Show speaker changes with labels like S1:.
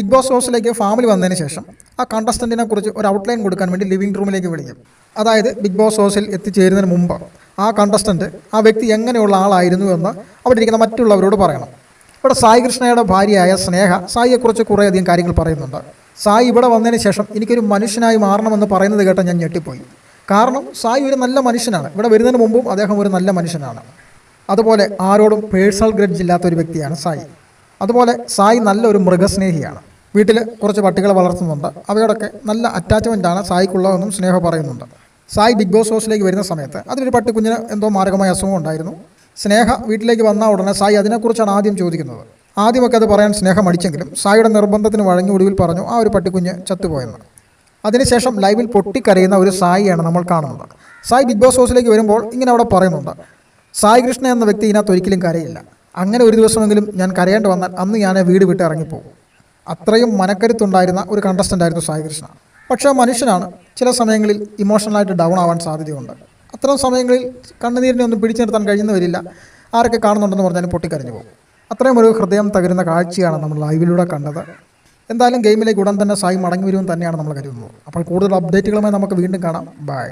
S1: Big boss ഹൗസിലേക്ക് family വന്നതിന് ശേഷം ആ കണ്ടസ്റ്റന്റിനെ കുറിച്ച് ഒരു ഔട്ട്ലൈൻ കൊടുക്കാൻ വേണ്ടി ലിവിംഗ് റൂമിലേക്ക് വിളിക്കും. അതായത് ബിഗ് ബോസ് ഹൗസിൽ എത്തിച്ചേരുന്നതിന് മുമ്പ് ആ കണ്ടസ്റ്റന്റ് ആ വ്യക്തി എങ്ങനെയുള്ള ആളായിരുന്നു എന്ന് അവിടെ ഇരിക്കുന്ന മറ്റുള്ളവരോട് പറയണം. ഇവിടെ സായി കൃഷ്ണയുടെ ഭാര്യയായ സ്നേഹ സായിയെക്കുറിച്ച് കുറേയധികം കാര്യങ്ങൾ പറയുന്നുണ്ട്. സായി ഇവിടെ വന്നതിന് ശേഷം എനിക്കൊരു മനുഷ്യനായി മാറണമെന്ന് പറയുന്നത് കേട്ട ഞാൻ ഞെട്ടിപ്പോയി. കാരണം സായി ഒരു നല്ല മനുഷ്യനാണ്. ഇവിടെ വരുന്നതിന് മുമ്പും അദ്ദേഹം ഒരു നല്ല മനുഷ്യനാണ്. അതുപോലെ ആരോടും പേഴ്സണൽ ഗ്രഡ്ജ് ഇല്ലാത്ത ഒരു വ്യക്തിയാണ് സായി. അതുപോലെ സായി നല്ലൊരു മൃഗസ്നേഹിയാണ്. വീട്ടിൽ കുറച്ച് പട്ടികളെ വളർത്തുന്നുണ്ട്. അവയോടൊക്കെ നല്ല അറ്റാച്ച്മെന്റാണ് സായിക്കുള്ളതെന്നും സ്നേഹ പറയുന്നുണ്ട്. സായി ബിഗ് ബോസ് ഹൗസിലേക്ക് വരുന്ന സമയത്ത് അതിലൊരു പട്ടിക്കുഞ്ഞിന് എന്തോ മാരകമായ അസുഖം ഉണ്ടായിരുന്നു. സ്നേഹ വീട്ടിലേക്ക് വന്ന ഉടനെ സായി അതിനെക്കുറിച്ചാണ് ആദ്യം ചോദിക്കുന്നത്. ആദ്യമൊക്കെ അത് പറയാൻ സ്നേഹം അടിച്ചെങ്കിലും സായിയുടെ നിർബന്ധത്തിന് വഴങ്ങി ഒടുവിൽ പറഞ്ഞു ആ ഒരു പട്ടിക്കുഞ്ഞ് ചത്തുപോയെന്ന്. അതിനുശേഷം ലൈവിൽ പൊട്ടിക്കരയുന്ന ഒരു സായിയാണ് നമ്മൾ കാണുന്നത്. സായി ബിഗ് ബോസ് ഹൗസിലേക്ക് വരുമ്പോൾ ഇങ്ങനെ അവിടെ പറയുന്നുണ്ട്. സായി കൃഷ്ണ എന്ന വ്യക്തി ഇതിനകത്ത് ഒരിക്കലും കരയില്ല. അങ്ങനെ ഒരു ദിവസമെങ്കിലും ഞാൻ കരയേണ്ടി വന്നാൽ അന്ന് ഞാൻ വീട് വിട്ട് ഇറങ്ങിപ്പോകും. അത്രയും മനക്കരുത്തുണ്ടായിരുന്ന ഒരു കണ്ടസ്റ്റന്റ് ആയിരുന്നു സായി കൃഷ്ണ. പക്ഷേ മനുഷ്യനാണ് ചില സമയങ്ങളിൽ ഇമോഷണലായിട്ട് ഡൗൺ ആവാൻ സാധ്യതയുണ്ട്. അത്തരം സമയങ്ങളിൽ കണ്ണുനീരിനെ ഒന്നും പിടിച്ചു നിർത്താൻ കഴിയുന്നവരില്ല. ആരൊക്കെ കാണുന്നുണ്ടെന്ന് പറഞ്ഞാലും പൊട്ടിക്കരഞ്ഞു പോകും. അത്രയും ഒരു ഹൃദയം തകരുന്ന കാഴ്ചയാണ് നമ്മൾ ലൈവിലൂടെ കണ്ടത്. എന്തായാലും ഗെയിമിലേക്ക് ഉടൻ തന്നെ സായി മടങ്ങി വരുമെന്ന് തന്നെയാണ് നമ്മൾ കരുതുന്നത്. അപ്പോൾ കൂടുതൽ അപ്ഡേറ്റുകളുമായി നമുക്ക് വീണ്ടും കാണാം. ബൈ